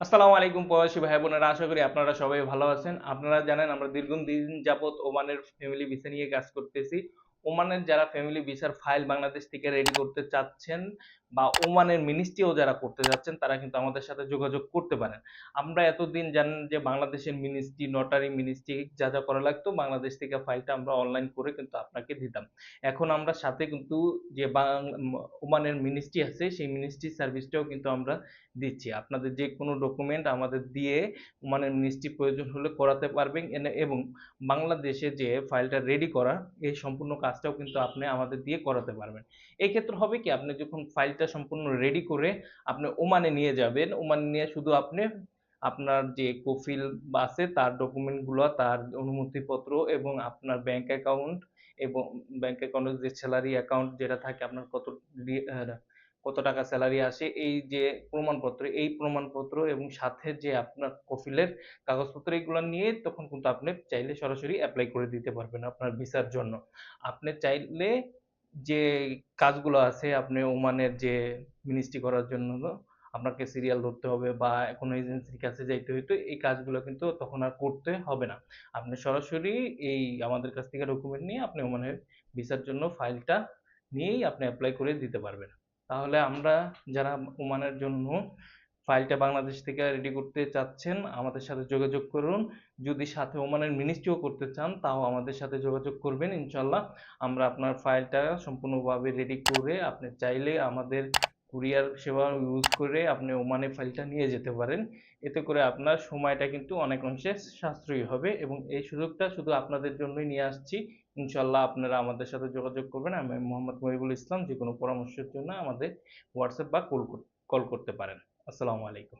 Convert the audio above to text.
আসসালামু আলাইকুম প্রবাসী ভাই বোনেরা, আশা করি আপনারা সবাই ভালো আছেন। আপনারা জানেন আমরা দীর্ঘদিন যাবত ওমানের ফ্যামিলি ভিসা নিয়ে কাজ করতেছি। ওমানের যারা ফ্যামিলি ভিসার ফাইল বাংলাদেশ থেকে রেডি করতে চাচ্ছেন বা ওমানের মিনিস্ট্রিও যারা করতে যাচ্ছেন, তারা কিন্তু আমাদের সাথে যোগাযোগ করতে পারেন। আমরা এতদিন জানেন যে বাংলাদেশের মিনিস্ট্রি নটারি মিনিস্ট্রি যা যা করা লাগতো, বাংলাদেশ থেকে ফাইলটা আমরা অনলাইন করে কিন্তু আপনাকে দিতাম। এখন আমরা সাথে কিন্তু যে ওমানের মিনিস্ট্রি আছে, সেই মিনিস্ট্রি সার্ভিসটাও কিন্তু আমরা দিচ্ছি। আপনাদের যে কোনো ডকুমেন্ট আমাদের দিয়ে ওমানের মিনিস্ট্রি প্রয়োজন হলে করাতে পারবেন। এবং বাংলাদেশে যে ফাইলটা রেডি করা, এই সম্পূর্ণ কাজটাও কিন্তু আপনি আমাদের দিয়ে করাতে পারবেন। এই ক্ষেত্রে হবে কি, আপনি যখন ফাইলটা সম্পূর্ণ রেডি করে আপনি ওমানে নিয়ে যাবেন, ওমানে নিয়ে শুধু আপনি আপনার যে কোফিল আছে তার ডকুমেন্টগুলো তার অনুমতিপত্র এবং আপনার ব্যাংক অ্যাকাউন্ট এবং ব্যাংক অ্যাকাউন্টের যে স্যালারি অ্যাকাউন্ট যেটা থাকে, আপনার কত কত টাকা স্যালারি আসে, এই যে প্রমাণপত্র, এই প্রমাণপত্র এবং সাথে যে আপনার কফিলের কাগজপত্র, এগুলো নিয়ে তখন কিন্তু আপনি চাইলে সরাসরি অ্যাপ্লাই করে দিতে পারবেন আপনার ভিসার জন্য। আপনি চাইলে যে কাজগুলো আছে, আপনি ওমানের যে মিনিস্ট্রি করার জন্য আপনাকে সিরিয়াল ধরতে হবে বা কোনো এজেন্সির কাছে যাইতে হইতো, এই কাজগুলো কিন্তু তখন আর করতে হবে না। আপনি সরাসরি এই আমাদের কাছ থেকে ডকুমেন্ট নিয়ে আপনি ওমানের ভিসার জন্য ফাইলটা নিয়েই আপনি অ্যাপ্লাই করে দিতে পারবেন। তাহলে আমরা যারা ওমানের জন্য ফাইলটা বাংলাদেশ থেকে রেডি করতে চাচ্ছেন, আমাদের সাথে যোগাযোগ করুন। যদি সাথে ওমানের মিনিস্ট্রিও করতে চান, তাও আমাদের সাথে যোগাযোগ করবেন ইনশাল্লাহ আমরা আপনার ফাইলটা সম্পূর্ণভাবে রেডি করে আপনি চাইলে আমাদের কুরিয়ার সেবা ইউজ করে আপনি ওমানে ফাইলটা নিয়ে যেতে পারেন। এতে করে আপনার সময়টা কিন্তু অনেক অংশে সাশ্রয়ী হবে এবং এই সুযোগটা শুধু আপনাদের জন্যই নিয়ে আসছি। ইনশাল্লাহ আপনারা আমাদের সাথে যোগাযোগ করবেন। আমি মোহাম্মদ মহিবুল ইসলাম যে কোনো পরামর্শের জন্য আমাদের হোয়াটসঅ্যাপ বা কল কল করতে পারেন। আসসালামু আলাইকুম।